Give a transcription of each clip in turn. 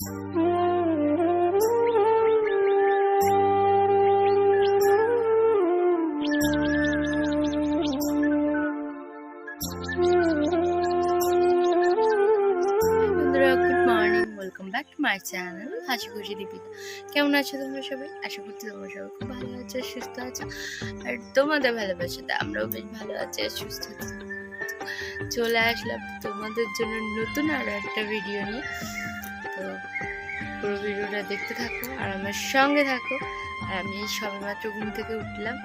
My channel হাসি খুশি দীপিকা। কেমন আছো তোমরা সবাই? আশা করছি তোমরা সবাই খুব ভালো আছো, সুস্থ আছো, আর তোমাদের ভালোবাসাতে আমরাও বেশ ভালো আছি আর সুস্থ আছি। চলে আসলাম তোমাদের জন্য নতুন আরও একটা ভিডিও নিয়ে। তো পুরো ভিডিওটা দেখতে থাকো আর আমার সঙ্গে থাকো। আর আমি সবেমাত্র ঘুম থেকে উঠলাম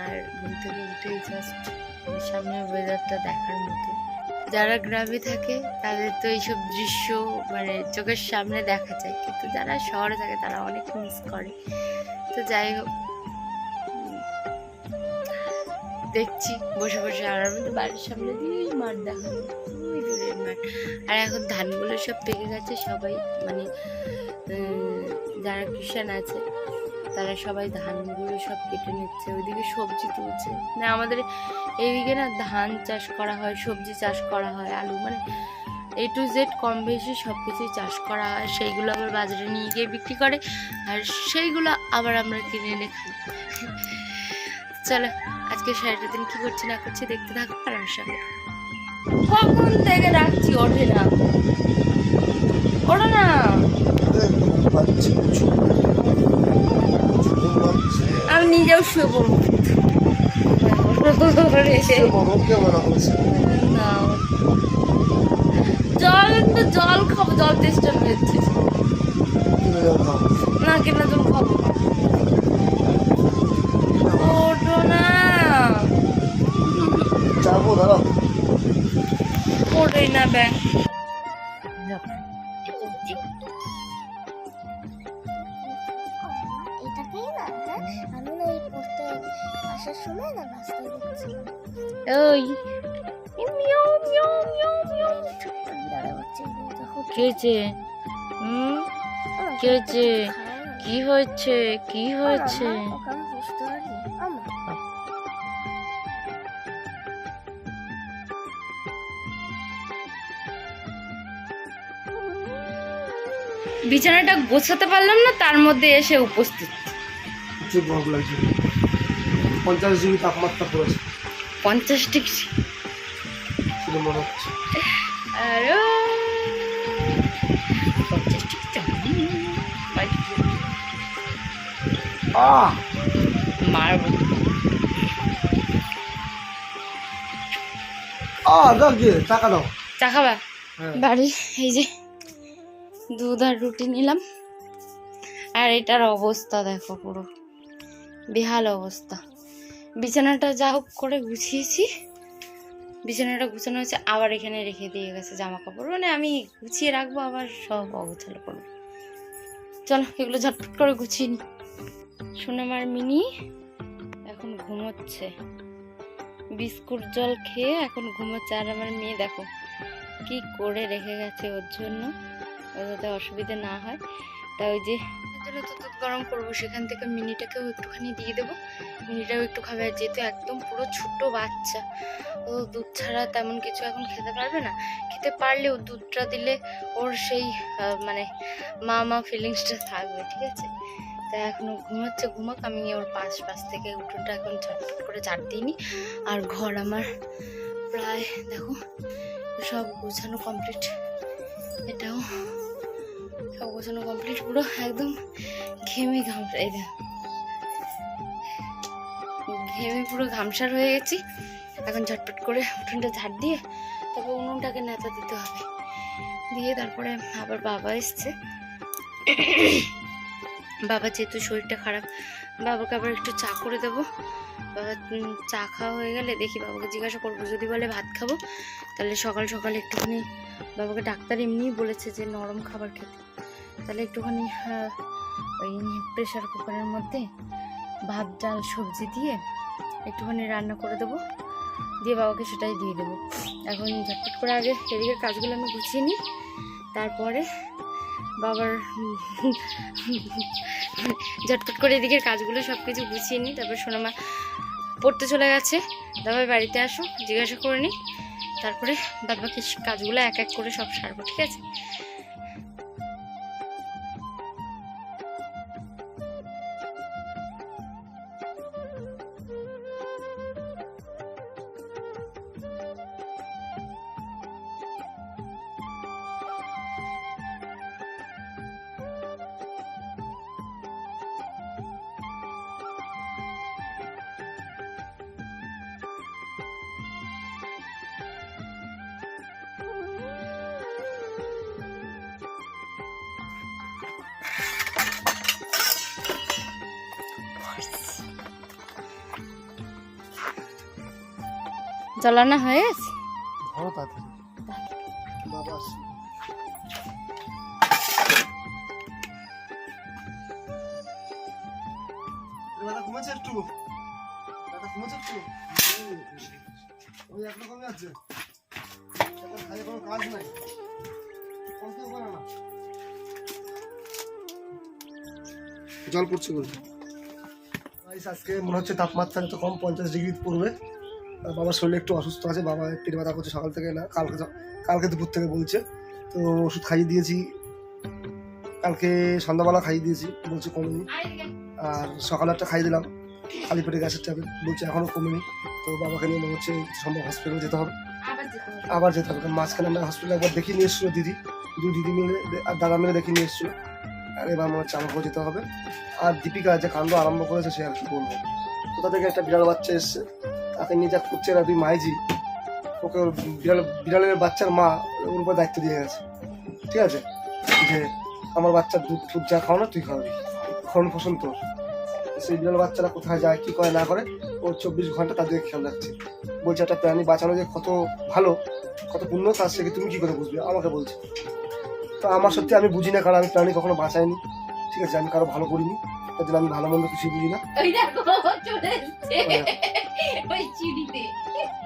আর ঘুম থেকে উঠেই জাস্ট সামনে ওয়েদারটা দেখার মতো। যারা গ্রামে থাকে, তাদের তো এইসব দৃশ্য মানে চোখের সামনে দেখা যায়। কিন্তু যারা শহরে থাকে, তারা অনেক মিস করে। তো যাই হোক, দেখছি, বসে বসে আর আমাদের বাড়ির সামনে দিয়ে মাঠ দেখা আর এখন ধানগুলো সব পেকে গেছে সবাই মানে যারা কৃষাণ আছে, তারা সবাই ধানগুলো সব কেটে নিচ্ছে, ওইদিকে সবজি তুলছে। না, আমাদের এইদিকে না ধান চাষ করা হয়, সবজি চাষ করা হয়, আলু মানে এ টু জেড কম বেশি সব কিছুই চাষ করা হয়, সেইগুলো আবার বাজারে নিয়ে গিয়ে বিক্রি করে, আর সেইগুলো আবার আমরা কিনে এনে খাই। চলো আজকে সারাটা দিন কি করছি না করছি দেখতে থাকো, আর আমার সঙ্গে কখন থেকে রাখছি ওঠে না ওঠো না। আমি নিজেও শুয়ে পড়ব জল তো জল খাব, জল তেষ্টা হয়েছে কিনে না, কেনা জল খাব। ওঠো না। যাব, দাঁড়াও ওঠোই না ব্যাগ এটাকেই না হ্যাঁ আমি না এই পড়তে আসার সময় না রাস্তায় দেখছিলাম ওই। মিয়াও মিয়াও মিয়াও মিয়াও দাঁড়া হচ্ছে। দেখো কি হয়েছে হুম? আমার কি হয়েছে? কি হয়েছে? বিছানাটা গোছাতে পারলাম না তার মধ্যে এসে উপস্থিত। গরম লাগছে। পঞ্চাশ ডিগ্রি তাপমাত্রা পড়েছে। পঞ্চাশ ডিগ্রি। মনে হচ্ছে। আর। পঞ্চাশ ডিগ্রি মারবো। দাও টাকা দাও। চা খাবা? হ্যাঁ। বাড়ি এই যে। দুধ আর রুটি নিলাম। আর এটার অবস্থা দেখো পুরো। বেহাল অবস্থা। বিছানাটা যা হোক করে গুছিয়েছি। বিছানাটা গুছানো হয়েছে, আবার এখানে রেখে দিয়ে গেছে জামা কাপড় মানে আমি গুছিয়ে রাখব, আবার সব অগোছালো করব। চলো, এগুলো ঝটপট করে গুছিয়ে নি সোনামার মিনি এখন ঘুমোচ্ছে। বিস্কুট জল খেয়ে এখন ঘুমোচ্ছে। আর আমার মেয়ে দেখো কি করে রেখে গেছে ওর জন্য। যাতে অসুবিধা না হয়। তা ওই যে জন্য তো দুধ গরম করব, সেখান থেকে মিনিটাকেও একটুখানি দিয়ে দেবো। মিনিটাও একটু খাবে, আর যেহেতু একদম পুরো ছোট বাচ্চা, ও দুধ ছাড়া তেমন কিছু এখন খেতে পারবে না। খেতে পারলেও দুধটা দিলে ওর সেই মানে মা মা ফিলিংসটা থাকবে, ঠিক আছে? তা এখনও ঘুমাচ্ছে, ঘুমাক, আমি ওর পাশ পাশ থেকে উঠোনটা এখন ঝটফট করে ঝাড় দিইনি আর ঘর আমার প্রায়, দেখো, সব গোছানো কমপ্লিট এটাও সব গোছানো কমপ্লিট পুরো একদম ঘেমে ঘামসা এই। ঘেমে পুরো ঘামসার হয়ে গেছি। এখন ঝটপট করে উঠোনটা ঝাড় দিয়ে তারপর উনুনটাকে নেতা দিতে হবে। দিয়ে তারপরে আবার বাবা এসছে। বাবা যেহেতু শরীরটা খারাপ, বাবাকে আবার একটু চা করে দেবো। বাবা চা খাওয়া হয়ে গেলে দেখি বাবাকে জিজ্ঞাসা করব। যদি বলে ভাত খাব, তাহলে সকাল সকাল একটুখানি বাবাকে ডাক্তার এমনিই বলেছে যে নরম খাবার খেতে। তাহলে একটুখানি ওই প্রেশার কুকারের মধ্যে ভাত, ডাল, সবজি দিয়ে একটুখানি রান্না করে দেবো। দিয়ে বাবাকে সেটাই দিয়ে দেবো। এখন ঝটপট করে আগে এদিকে কাজগুলো আমি গুছিয়ে নিই। তারপরে বাবার ঝটপট করে এদিকের কাজগুলো সব কিছু গুছিয়ে নিই, তারপর সোনামা পড়তে চলে গেছে। তারপর বাড়িতে আসো, জিজ্ঞাসা করে নিই, তারপরে বাদ বাকি কাজগুলো এক এক করে সব সারবো, ঠিক আছে? চলানো হয়ে গেছে একটু। ওই একরকমই আছে খালি কোনো কাজ নাই। জল পড়ছে বলে। গাইস, আজকে মনে হচ্ছে তাপমাত্রা একটু কম পঞ্চাশ ডিগ্রি পড়বে। বাবার শরীর একটু অসুস্থ আছে, বাবা পেট ব্যথা করছে সকাল থেকে না, কালকে কালকে দুপুর থেকে বলছে। তো ওষুধ খাইয়ে দিয়েছি। কালকে সন্ধ্যাবেলা খাইয়ে দিয়েছি, বলছে কমেনি। আর সকালে একটা খাইয়ে দিলাম, খালি পেটে গ্যাসের ট্যাবলেট, বলছে এখনও কমেনি। তো বাবাকে নিয়ে মনে হচ্ছে সম্ভব হসপিটালে যেতে হবে। আবার যেতে হবে। মাঝখানে আমরা হসপিটালে একবার দেখিয়ে নিয়ে এসেছিল দিদি। দুই দিদি মিলে আর দাদা মিলে দেখিয়ে নিয়ে এসেছিল। আর এবার মনে হচ্ছে আমাকেও যেতে হবে। আর দীপিকা যে কাণ্ড আরম্ভ করেছে সে আর কি বলব। কোথা থেকে একটা বিড়াল বাচ্চা এসছে তাকে নিয়ে যা করছে না তুই মাইজি। ওকে ওর বিড়াল বিড়ালের বাচ্চার মা ওর উপর দায়িত্ব দিয়ে গেছে। ঠিক আছে? যে আমার বাচ্চার দুধ টুধ যা খাও না তুই খাওয়াবি। খরণ ফসল তোর। সেই বিড়াল বাচ্চারা কোথায় যায় কি করে না করে ও চব্বিশ ঘণ্টা তাদেরকে খেয়াল রাখছে। বলছে একটা প্রাণী বাঁচানো যে কত ভালো কত পুণ্য তার থেকে তুমি কী করে বুঝবে? আমাকে বলছে। তো আমার সত্যি আমি বুঝি না কারণ আমি প্রাণী কখনো বাঁচাইনি। ঠিক আছে আমি কারও ভালো করিনি। তার জন্য আমি ভালো মন্দ কিছুই বুঝি না। ওই চিড়িতে।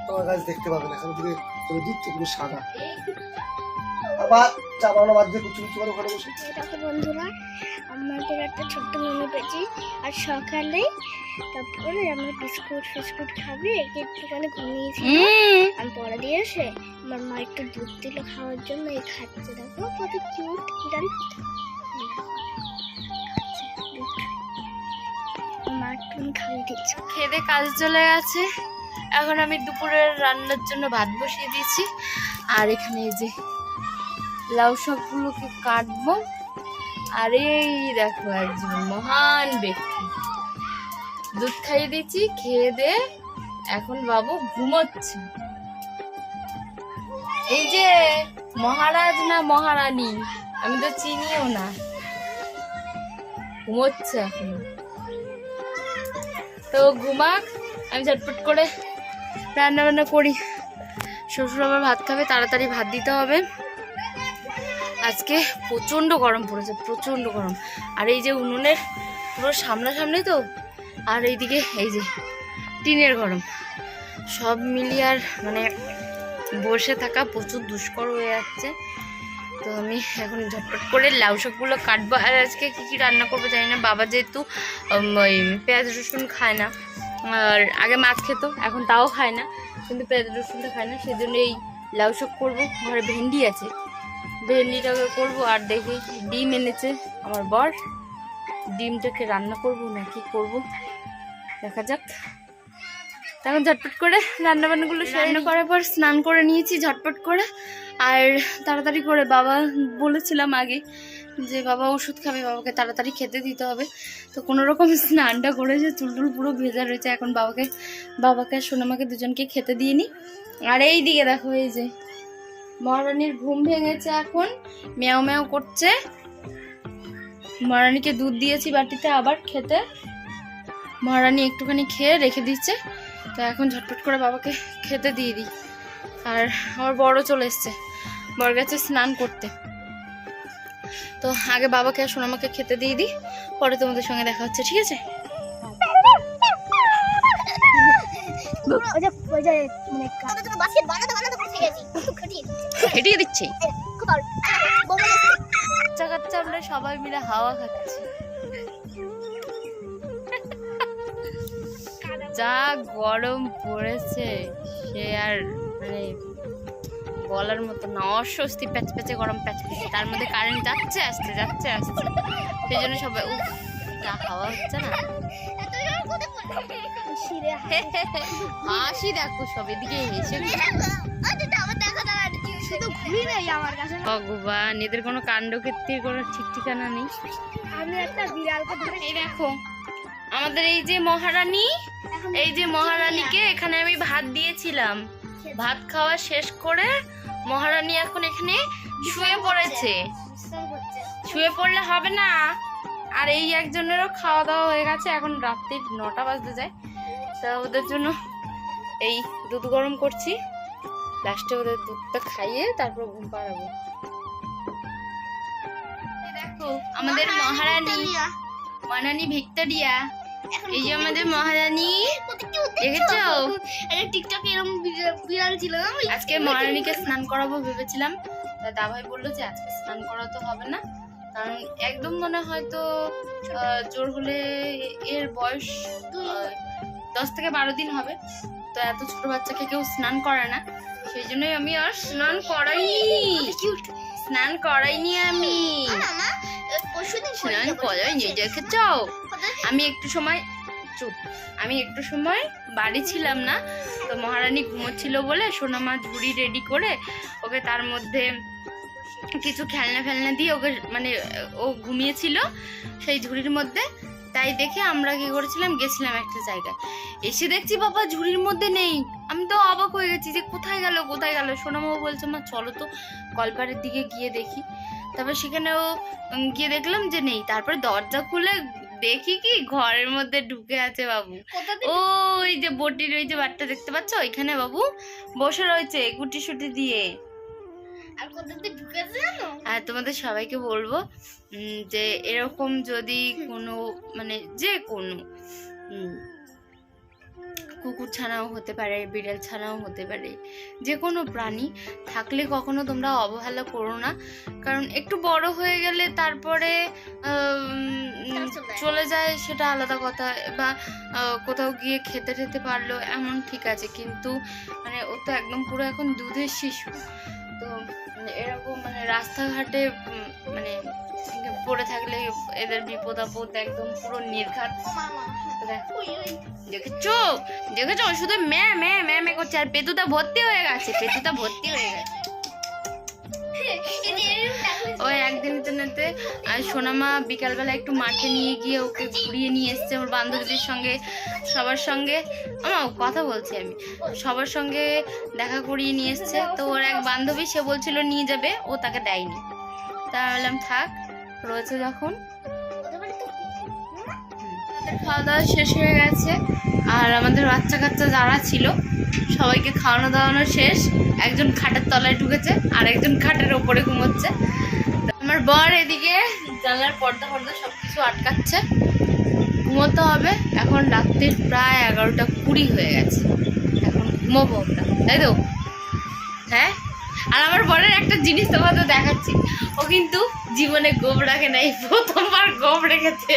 তোমার কাছে দেখতে পাবে না এখান থেকে তবে দুধ তো পুরো সাদা। আবার চা বানানো বাদ দিয়ে কুচু কুচু করে ওখানে বসে। দেখো বন্ধুরা আমাদের একটা ছোট্ট মেনু পেয়েছি। আর সকালে তারপরে আমরা বিস্কুট ফিস্কুট খাবে একে একটুখানি ঘুমিয়েছি আমি পরে দিয়ে এসে আমার মা একটু দুধ দিল খাওয়ার জন্য এই খাচ্ছে। দেখো কত কিউট খাইয়ে দিচ্ছে খেদে কাজ চলে গেছে। এখন আমি দুপুরের রান্নার জন্য ভাত বসিয়ে দিয়েছি। আর এখানে যে লাউ শাকগুলোকে কাটবো? আর এই দেখো একজন মহান ব্যক্তি। দুধ খাইয়ে দিচ্ছি খেয়ে দে এখন বাবু ঘুমোচ্ছে। এই যে মহারাজ না মহারানী? আমি তো চিনিও না। ঘুমোচ্ছে এখন। তো ঘুমাক, আমি ঝটপট করে রান্না বান্না করি। শ্বশুর আবার ভাত খাবে, তাড়াতাড়ি ভাত দিতে হবে। আজকে প্রচণ্ড গরম পড়েছে, প্রচণ্ড গরম। আর এই যে উনুনের পুরো সামনাসামনি তো, আর এইদিকে এই যে টিনের গরম। সব মিলিয়ে আর মানে বসে থাকা প্রচুর দুষ্কর হয়ে যাচ্ছে। তো আমি এখন ঝটপট করে লাউ শাকগুলো কাটবো। আর আজকে কী কী রান্না করব জানি না। বাবা যেহেতু ওই পেঁয়াজ রসুন খায় না। আর আগে মাছ খেত এখন তাও খায় না। কিন্তু পেঁয়াজ রসুনটা খায় না সেই সেজন্য এই লাউ শাক করব। ঘরে ভেন্ডি আছে। ভেন্ডিটাকে করব আর দেখি ডিম এনেছে আমার বর। ডিমটাকে রান্না করব না কি করব। দেখা যাক। তখন ঝটপট করে রান্না বান্নাগুলো রান্না করার পর স্নান করে নিয়েছি ঝটপট করে। আর তাড়াতাড়ি করে বাবা, বলেছিলাম আগে যে বাবা ওষুধ খাবে, বাবাকে তাড়াতাড়ি খেতে দিতে হবে। তো কোনো রকম স্নানটা করেছে চুল টুল পুরো ভেজা রয়েছে। এখন বাবাকে বাবাকে আর সোনামাকে দুজনকে খেতে দিয়ে নি। আর এই দিকে দেখো, এই যে মহারানীর ঘুম ভেঙেছে এখন। ম্যাও ম্যাও করছে। মহারানীকে দুধ দিয়েছি বাটিতে আবার খেতে। মহারানী একটুখানি খেয়ে রেখে দিচ্ছে। তো এখন ঝটপট করে বাবাকে খেতে দিয়ে দিই। আর আমার বড় চলে এসছে। বড় গেছে স্নান করতে। তো আগে বাবাকে আর সোনামাকে খেতে দিয়ে দিই, পরে তোমাদের সঙ্গে দেখা হচ্ছে, ঠিক আছে? ওই যে ওই যে তুমি বাস্কেট বানাতে বানাতে বসে গেছি খুব খাটিয়ে হেঁটিয়ে দিচ্ছি আমরা সবাই মিলে হাওয়া খাচ্ছি। যা গরম পড়েছে, সে আর মানে বলার মতো না অস্বস্তি প্যাচ প্যাচে গরম প্যাচ প্যাচে তার মধ্যে কারেন্ট যাচ্ছে আসছে যাচ্ছে আসছে। সেই জন্য সবাই উফ যা হাওয়া হচ্ছে না। হাসি। দেখো সব এদিকে হেসে ভগবান এদের কোনো কাণ্ড কীর্তির কোনো ঠিক ঠিকানা নেই। আমি একটা বিড়ালকে ধরে এই দেখো আমাদের এই যে মহারানী এই যে মহারানীকে এখানে আমি ভাত দিয়েছিলাম। ভাত খাওয়া শেষ করে মহারানী এখন এখানে শুয়ে পড়েছে। শুয়ে পড়লে হবে না। আর এই একজনেরও খাওয়া দাওয়া হয়ে গেছে এখন রাত্রি নটা বাজতে যায়। তা ওদের জন্য এই দুধ গরম করছি। লাস্টে ওদের দুধটা খাইয়ে তারপর ঘুম পাড়াবো। দেখো আমাদের মহারানী মহারানী ভিক্টোরিয়া। এই যে আমাদের মহারানী। দেখেছ? একটা টিকটক এরকম বিড়াল- ছিল আজকে মহারানীকে স্নান করাবো ভেবেছিলাম। তা দাভাই বলল যে আজকে স্নান করাতে হবে না। কারণ একদম মনে হয়তো জোর হলে এর বয়স দশ থেকে বারো দিন হবে। তো এত ছোট বাচ্চাকে কেউ স্নান করে না। সেই জন্যই আমি আর স্নান করাইনি। স্নান করাইনি আমি। স্নান করাইনি দেখেছ? আমি একটু সময়, চুপ। আমি একটু সময় বাড়ি ছিলাম না, তো মহারানী ঘুমোচ্ছিল বলে সোনামা ঝুড়ি রেডি করে ওকে তার মধ্যে কিছু খেলনা ফেলনা দিয়ে ওকে মানে ও ঘুমিয়েছিল সেই ঝুড়ির মধ্যে। তাই দেখে আমরা কি করেছিলাম, গেছিলাম একটা জায়গায়। এসে দেখছি বাবা ঝুড়ির মধ্যে নেই। আমি তো অবাক হয়ে গেছি যে কোথায় গেল কোথায় গেল? সোনামাও বলছে, মা, চলো তো কলপারের দিকে গিয়ে দেখি। তারপর সেখানেও গিয়ে দেখলাম যে নেই। তারপরে দরজা খুলে দেখি কি ঘরের মধ্যে ঢুকে আছে বাবু। ওই যে বটির ওই যে বাটটা দেখতে পাচ্ছ? ওইখানে বাবু বসে রয়েছে গুটি সুটি দিয়ে। আর তোমাদের সবাইকে বলব যে এরকম যদি কোনো মানে যে কোনো কুকুর ছানাও হতে পারে বিড়াল ছানাও হতে পারে। যে কোনো প্রাণী থাকলে কখনো তোমরা অবহেলা করো না। কারণ একটু বড় হয়ে গেলে তারপরে চলে যায়। সেটা আলাদা কথা। বা কোথাও গিয়ে খেতে টেতে পারল এমন ঠিক আছে। কিন্তু মানে ও তো একদম পুরো এখন দুধের শিশু। তো মানে এরকম মানে রাস্তাঘাটে মানে পড়ে থাকলে এদের বিপদ আপদ একদম পুরো নির্ঘাত। দেখেছ? দেখেছ? শুধু ম্যাম ম্যা ম্যাম ম্যা করছে। আর পেতুটা ভর্তি হয়ে গেছে পেতুটা ভর্তি হয়ে গেছে। সোনামা বিকালবেলা একটু মাঠে নিয়ে গিয়ে ওকে ঘুরিয়ে নিয়ে এসছে ওর বান্ধবীদের সঙ্গে, সবার সঙ্গে। আমার কথা বলছি আমি। সবার সঙ্গে দেখা করিয়ে নিয়ে এসছে। তো ওর এক বান্ধবী, সে বলছিল নিয়ে যাবে, ও তাকে দেয়নি। তা বললাম থাক, রয়েছে যখন। খাওয়া দাওয়া শেষ হয়ে গেছে। আর আমাদের বাচ্চা কাচ্চা যারা ছিল, সবাইকে খাওয়ানো দাওয়ানো শেষ। একজন খাটের তলায় ঢুকেছে আর একজন খাটের ওপরে ঘুমোচ্ছে। বর এদিকে জানলার পর্দা পর্দা সব কিছু আটকাচ্ছে। ঘুমোতে হবে। এখন রাত্রির প্রায় এগারোটা কুড়ি হয়ে গেছে। এখন ঘুমোবো আমরা, তাই তো? হ্যাঁ? আর আমার বরের একটা জিনিস তোমাদের দেখাচ্ছি। ও কিন্তু জীবনে গোপ রাখে নাই, প্রথমবার গোপ রেখেছে।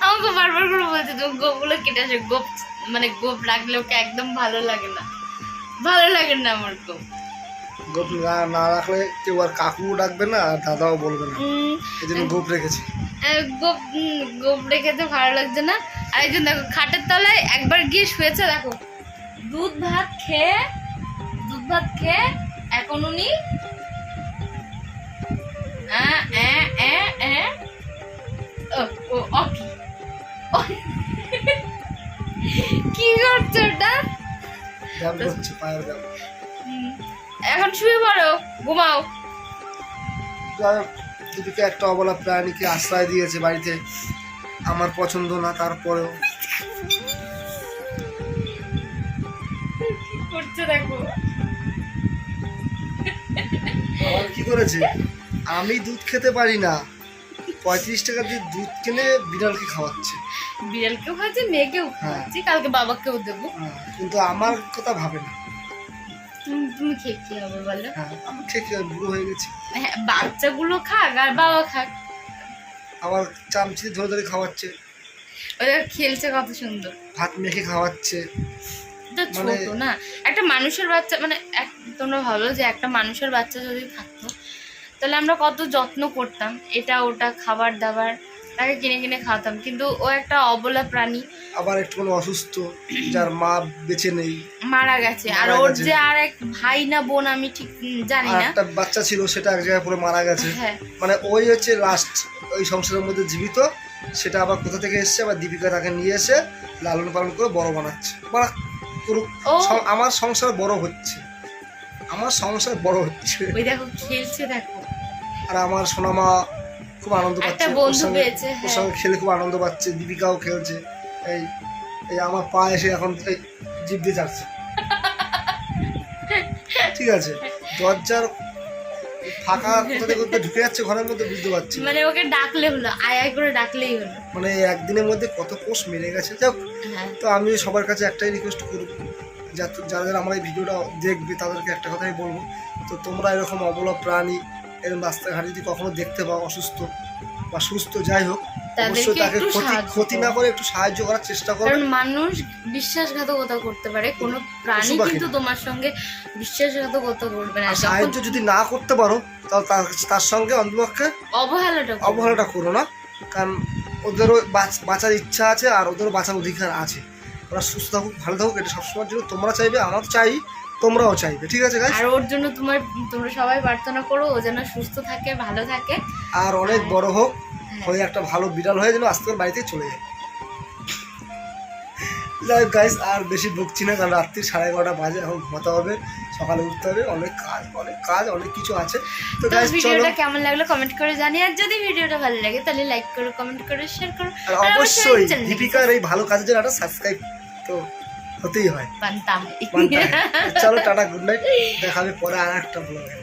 আমাকে বারবার করে বলছে তুমি গোপগুলো কেটে আসে গোপ মানে গোপ রাখলে ওকে একদম ভালো লাগে না। ভালো লাগে না আমার গোপ গোপ না না রাখলে কেউ আর কাকু ডাকবে না আর দাদাও বলবে না। এই জন্য গোপ রেখেছি। গোপ গোপ রেখেতে ভালো লাগছে না। আর একজন দেখো খাটের তলায় একবার গিয়ে শুয়েছে দেখো। দুধ ভাত খেয়ে দুধ ভাত খেয়ে এখন উনি কি করছে ওটা? পায়ের এখন শুয়ে পড়ো ঘুমাও। দিদিকে একটা অবলা প্রাণীকে আশ্রয় দিয়েছে বাড়িতে। আমার পছন্দ না তারপরেও। করছে দেখো? কি করেছে? আমি দুধ খেতে পারি না। পঁয়ত্রিশ টাকা দিয়ে দুধ কিনে বিড়ালকে খাওয়াচ্ছে। বিড়ালকেও খাচ্ছে মেয়েকেও খাওয়াচ্ছি কালকে বাবাকেও দেবো। হ্যাঁ, কিন্তু আমার কথা ভাবে না। তুমি খেয়ে কি হবে বলো। হ্যাঁ বুড়ো হয়ে গেছি। হ্যাঁ বাচ্চাগুলো খাক আর বাবা খাক। আবার চামচি ধরে ধরে খাওয়াচ্ছে। ওরা খেলছে কত সুন্দর। ভাত মেখে খাওয়াচ্ছে। ছোট মানে- না। একটা মানুষের বাচ্চা মানে এক- তোমরা ভালো যে একটা মানুষের বাচ্চা যদি থাকতো তাহলে আমরা কত যত্ন করতাম। এটা ওটা খাবার দাবার। তাকে কিনে কিনে খাওয়াতাম। কিন্তু ও একটা অবলা প্রাণী। আবার একটুখানি অসুস্থ যার মা বেঁচে নেই। মারা গেছে। আর ওর যে আর এক ভাই না বোন আমি ঠিক জানি না। একটা বাচ্চা ছিল সেটা এক জায়গায় পুরো মারা গেছে। হ্যাঁ। মানে ওই হচ্ছে লাস্ট ওই সংসারের মধ্যে জীবিত। সেটা আবার কোথা থেকে এসছে? আবার দীপিকা তাকে নিয়ে এসে লালন পালন করে বড় বানাচ্ছে। বাড়া করুক। আমার সংসার বড় হচ্ছে। আমার সংসার বড় হচ্ছে। ওই দেখো খেলছে দেখো। আর আমার সোনামা খুব আনন্দ পাচ্ছে ওর সঙ্গে ওর হ্যাঁ। সঙ্গে খেলে খুব আনন্দ পাচ্ছে দীপিকাও খেলছে। এই এই আমার পা এসে এখন এই জিভ দিয়ে যাচ্ছে ঠিক আছে দরজার ফাঁকা থেকে কোথায় ঢুকে যাচ্ছে ঘরের মধ্যে বুঝতে পারছি মানে ওকে ডাকলে হলো আয় আয় করে ডাকলেই হলো। মানে একদিনের মধ্যে কত কোষ মেরে গেছে যাক হ্যাঁ। তো আমি সবার কাছে একটাই রিকোয়েস্ট করব যারা যারা আমার এই ভিডিওটা দেখবে তাদেরকে একটা কথাই বলব। তো তোমরা এরকম অবলা প্রাণী এরকম রাস্তাঘাটে যদি কখনো দেখতে পাও অসুস্থ বা সুস্থ যাই হোক অবশ্যই তাদেরকে তাকে ক্ষতি ক্ষতি না করে। একটু সাহায্য করার চেষ্টা করো। কারণ মানুষ বিশ্বাসঘাতকতা করতে পারে কোনো প্রাণী কিন্তু তোমার সঙ্গে বিশ্বাসঘাতকতা করবে না। সাহায্য যদি না করতে পারো তাহলে তার তার সঙ্গে অন্তপক্ষে অবহেলাটা অবহেলাটা করো না। কারণ ওদেরও বাঁচ- বাঁচার ইচ্ছা আছে আর ওদেরও বাঁচার অধিকার আছে। ওরা সুস্থ থাকুক ভালো থাকুক এটা সবসময়ের জন্য তোমরা চাইবে আমার চাই। তোমরাও চাইবে ঠিক আছে গাইস আর ওর জন্য তোমার তোমরা সবাই প্রার্থনা করো ও যেন সুস্থ থাকে ভালো থাকে। আর অনেক বড় হোক হ্যাঁ। হয়ে একটা ভালো বিড়াল হয়ে যেন আজকে বাড়িতে চলে যায়। যাই গাইস আর বেশি বকছি না কারণ রাত্রি সাড়ে এগারোটা বাজে এখন ঘুমাতে হবে সকালে উঠতে হবে অনেক কাজ অনেক কাজ অনেক কিছু আছে। তো গাইস ভিডিওটা কেমন লাগল কমেন্ট করে জানি আর যদি ভিডিওটা ভালো লাগে তাহলে লাইক করো কমেন্ট করো শেয়ার করো আর অবশ্যই দীপিকার এই ভালো কাজের জন্য একটা সাবস্ক্রাইব তো হতেই হয়। চলো টাটা গুড নাইট দেখাবে পরে আর একটা ব্লগে